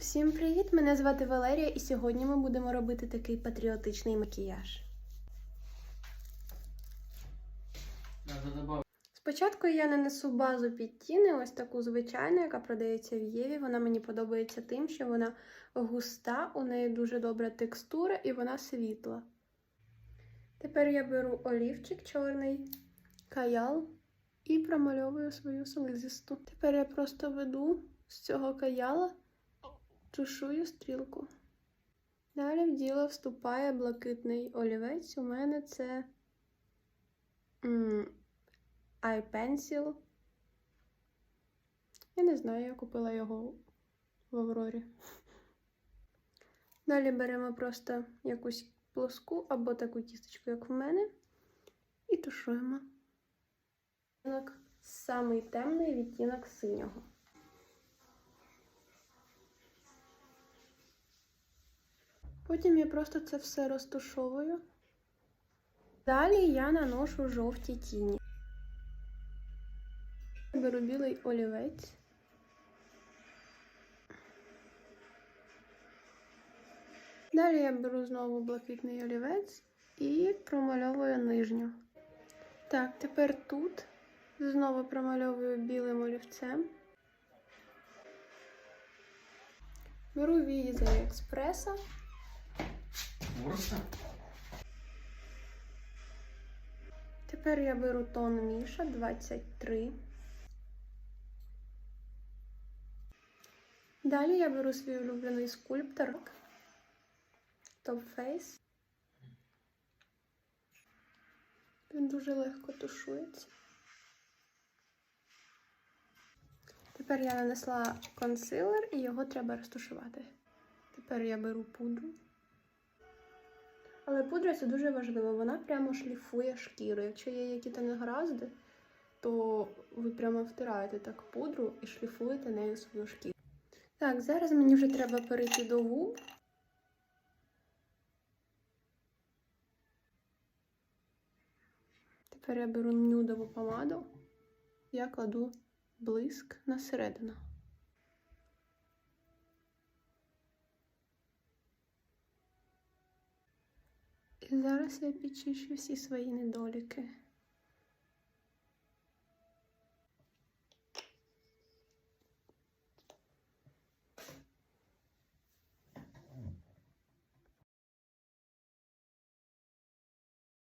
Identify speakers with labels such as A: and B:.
A: Всім привіт! Мене звати Валерія, і сьогодні ми будемо робити такий патріотичний макіяж. Спочатку я нанесу базу під тіни, ось таку звичайну, яка продається в Єві. Вона мені подобається тим, що вона густа, у неї дуже добра текстура і вона світла. Тепер я беру олівчик чорний, каял і промальовую свою слизисту. Тепер я просто веду з цього каяла, тушую стрілку. Далі в діло вступає блакитний олівець. У мене це. iPencil. Я не знаю, я купила його в Аврорі. Далі беремо просто якусь плоску або таку кісточку, як в мене, і тушуємо. Самий темний відтінок синього. Потім я просто це все розтушовую. Далі я наношу жовті тіні. Беру білий олівець. Далі я беру знову блакитний олівець і промальовую нижню. Так, тепер тут знову промальовую білим олівцем. Беру вії з Аліекспреса.
B: Курса?
A: Тепер я беру тон Міша 23. Далі я беру свій улюблений скульптор Top Face. Він дуже легко тушується. Тепер я нанесла консилер і його треба розтушувати. Тепер я беру пудру. Але пудра це дуже важливо, вона прямо шліфує шкіру. Якщо є які то негаразди, то ви прямо втираєте так пудру і шліфуєте нею свою шкіру. Так, зараз мені вже треба перейти до губ. Тепер я беру нюдову помаду, я кладу блиск на середину. І зараз я підчищу всі свої недоліки.